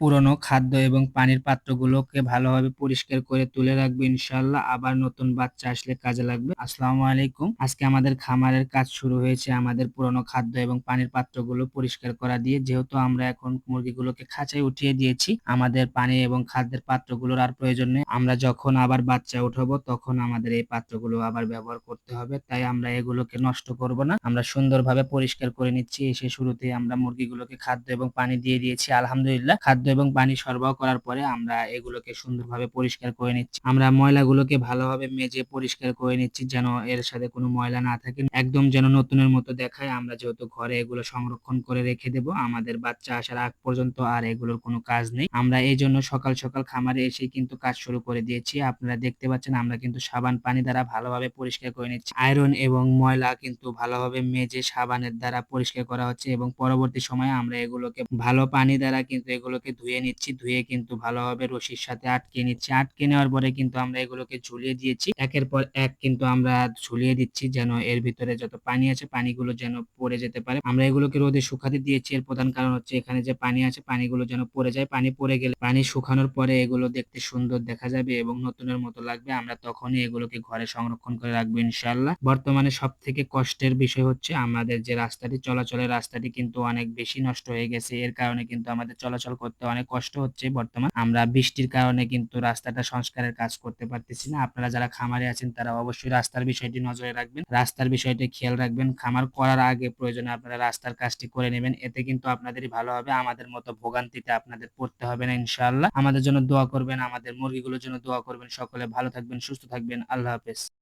পুরনো খাদ্য এবং পানির পাত্রগুলোকে ভালোভাবে পরিষ্কার করে তুলে রাখব, ইনশাআল্লাহ। আবার নতুন বাচ্চা আসলে কাজে লাগবে। আসসালামু আলাইকুম। আজকে আমাদের খামারের কাজ শুরু হয়েছে আমাদের পুরনো খাদ্য এবং পানির পাত্রগুলো পরিষ্কার করা দিয়ে। যেহেতু আমরা এখন মুরগিগুলোকে খাঁচায় উঠিয়ে দিয়েছি, আমাদের পানি এবং খাদ্যের পাত্রগুলোর আর প্রয়োজন নেই। আমরা যখন আবার বাচ্চা উঠাবো, তখন আমাদের এই পাত্রগুলো আবার ব্যবহার করতে হবে। তাই আমরা এগুলোকে নষ্ট করব না। আমরা সুন্দরভাবে পরিষ্কার করে নিচ্ছি। এসে শুরুতে আমরা মুরগিগুলোকে খাদ্য এবং পানি দিয়ে দিয়েছি। আলহামদুলিল্লাহ, খাদ্য এবং পানি সরবরাহ করার পরে আমরা এগুলোকে সুন্দরভাবে পরিষ্কার করে নিচ্ছি। আমরা ময়লাগুলোকে ভালোভাবে মেজে পরিষ্কার করে নিচ্ছি যেন এর সাথে কোনো ময়লা না থাকে। একদম যেন নতুনের মতো দেখায়। আমরা যেহেতু ঘরে এগুলো সংরক্ষণ করে রেখে দেব, আমাদের বাচ্চা আসার আগ পর্যন্ত আর এগুলোর কোনো কাজ নেই। আমরা এই জন্য সকাল সকাল খামারে এসে কিন্তু কাজ শুরু করে দিয়েছি। আপনারা দেখতে পাচ্ছেন আমরা কিন্তু সাবান পানি দ্বারা ভালোভাবে পরিষ্কার করে নিচ্ছি। আয়রন এবং ময়লা কিন্তু ভালোভাবে মেজে সাবানের দ্বারা পরিষ্কার করা হচ্ছে এবং পরবর্তী সময়ে আমরা এগুলোকে ভালো পানি দ্বারা কিন্তু এগুলোকে ধুয়ে নিচ্ছি, ধুয়ে কিন্তু ভালোভাবে রশির সাথে আটকে নিচ্ছি। আটকে নেওয়ার পরে কিন্তু আমরা এগুলোকে ঝুলিয়ে দিয়েছি। একের পর এক কিন্তু আমরা ঝুলিয়ে দিচ্ছি যেন এর ভিতরে যত পানি আছে, পানিগুলো যেন পড়ে যেতে পারে। আমরা এগুলোকে রোদে শুকাতে দিয়েছি। এর প্রধান কারণ হচ্ছে এখানে যে পানি আছে, পানিগুলো যেন পড়ে যায়। পানি পড়ে গেলে পানি শুকানোর পরে এগুলো দেখতে সুন্দর দেখা যাবে এবং নতুনের মতো লাগবে। আমরা তখনই এগুলোকে ঘরে সংরক্ষণ করে রাখব ইনশাল্লাহ বর্তমানে সব থেকে কষ্টের বিষয় হচ্ছে আমাদের যে রাস্তাটি, চলাচলের রাস্তাটি কিন্তু অনেক বেশি নষ্ট হয়ে গেছে। এর কারণে কিন্তু আমাদের চলাচল করতে অনেক কষ্ট হচ্ছে বর্তমান। আমরা বৃষ্টির কারণে কিন্তু রাস্তাটা সংস্কারের কাজ করতে পারতেছি না। আপনারা যারা খামারে আছেন, তারা অবশ্যই রাস্তার বিষয়টি নজরে রাখবেন। রাস্তার বিষয়টি খেয়াল রাখবেন। খামার করার আগে প্রয়োজনে আপনারা রাস্তার কাজটি করে নেবেন। এতে কিন্তু আপনাদেরই ভালো হবে। আমাদের মতো ভোগান্তিতে আপনাদের পড়তে হবে না, ইনশাআল্লাহ। আমাদের জন্য দোয়া করবেন। আমাদের মুরগিগুলোর জন্য দোয়া করবেন। সকলে ভালো থাকবেন, সুস্থ থাকবেন। আল্লাহ হাফেজ।